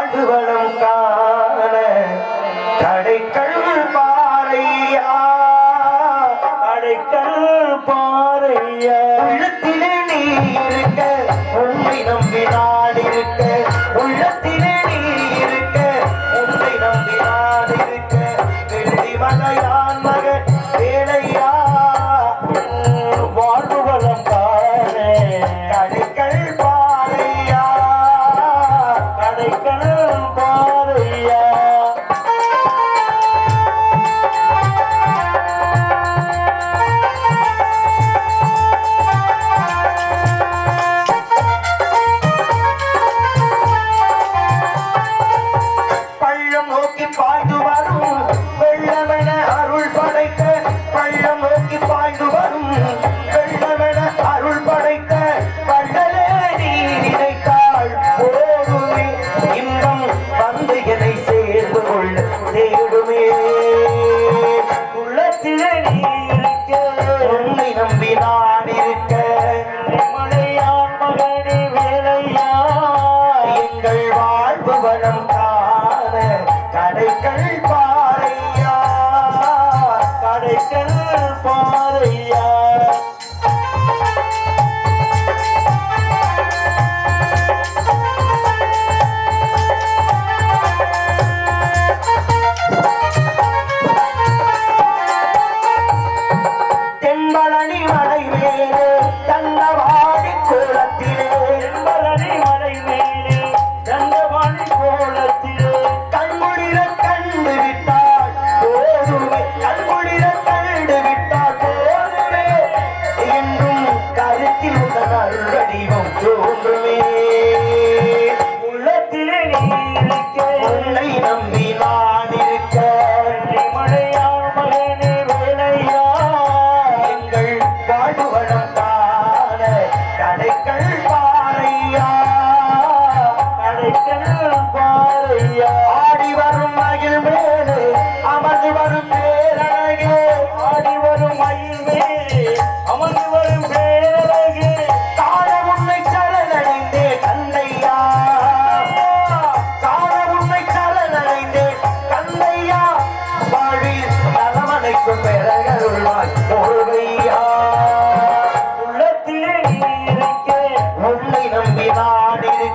வாழ்வு வளம் காண கடைக்கள் பாறையா. கடைக்கள் பாறையா. படைத்த பள்ளம் நோக்கி பாய்ந்து வரும். வெள்ளமென அருள் படைத்த வள்ளலே நீ நினைத்தாள் போதுமே. இன்பம் வந்து எதை சேர்ந்து পরে